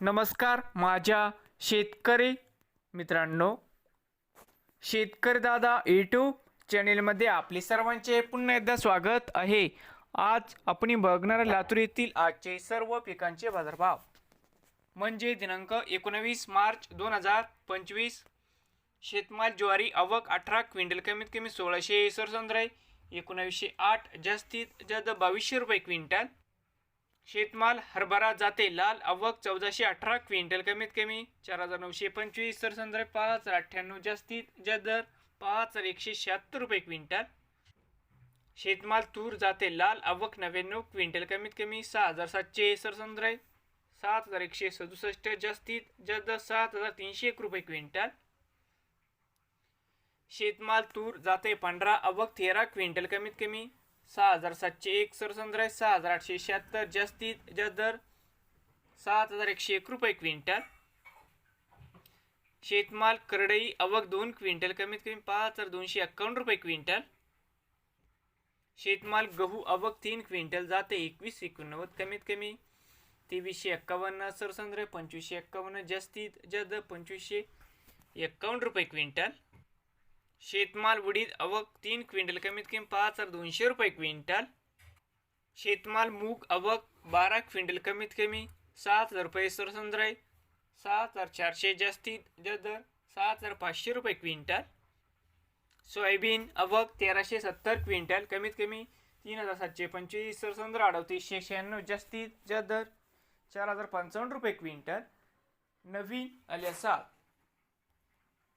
नमस्कार माझ्या शेतकरी मित्रांनो. शेतकरी दादा यूट्यूब चॅनेलमध्ये आपले सर्वांचे पुन्हा एकदा स्वागत आहे. आज आपण बघणार लातूर येथील आजचे सर्व पिकांचे बाजारभाव. म्हणजे दिनांक एकोणवीस मार्च दोन हजार पंचवीस. शेतमाल ज्वारी आवक अठरा क्विंटल कमीत कमी सोळाशे सरसंद्राय एकोणावीसशे आठ जास्तीत जास्त बावीसशे रुपये क्विंटल. शेतमाल हरभरा जाते. लाल अव्वक चौदाशे अठरा क्विंटल कमीत कमी चार हजार नऊशे पंचवीस सरसंद्राय पाच हजार अठ्ठ्याण्णव जास्तीत ज्या दर पाच हजार एकशे शहात्तर रुपये क्विंटल. शेतमाल तूर जाते. लाल अव्वक नव्याण्णव क्विंटल कमीत कमी सहा हजार सातशे सरसंद्राय सात हजार एकशे सदुसष्ट जास्तीत जास्त सात हजार तीनशे एक रुपये क्विंटल. शेतमाल तूर जाते. पांढरा अवक तेरा क्विंटल कमीत कमी सहा हजार सातशे एक सरसंद्राय सहा हजार आठशे शहात्तर जास्तीत जास्त दर सात हजार एकशे एक रुपये क्विंटल. शेतमाल करडई आवक दोन क्विंटल कमीत कमी पाच हजार दोनशे एक्कावन्न रुपये क्विंटल. शेतमाल गहू आवक तीन क्विंटल जाते एकवीस एकोणनव्वद कमीत कमी तेवीसशे एक्कावन्न सरसंद्र पंचवीसशे एक्कावन्न जास्तीत जास्त पंचवीसशे एक्कावन्न रुपये क्विंटल. शेतमाल उडीद अवक तीन क्विंटल कमीत कमी पाच हजार दोनशे रुपये क्विंटल. शेतमाल मूग अवक बारा क्विंटल कमीत कमी सात हजार रुपये सरसंद्राय सात हजार चारशे जास्तीत जास्त दर सात हजार पाचशे रुपये क्विंटल. सोयाबीन अवक तेराशे सत्तर क्विंटल कमीत कमी तीन हजार सातशे पंचवीस सरसंद्र अडतीसशे शहाण्णव जास्तीत जास्त दर चार हजार पंचावन्न रुपये क्विंटल. नवीन आल्याचा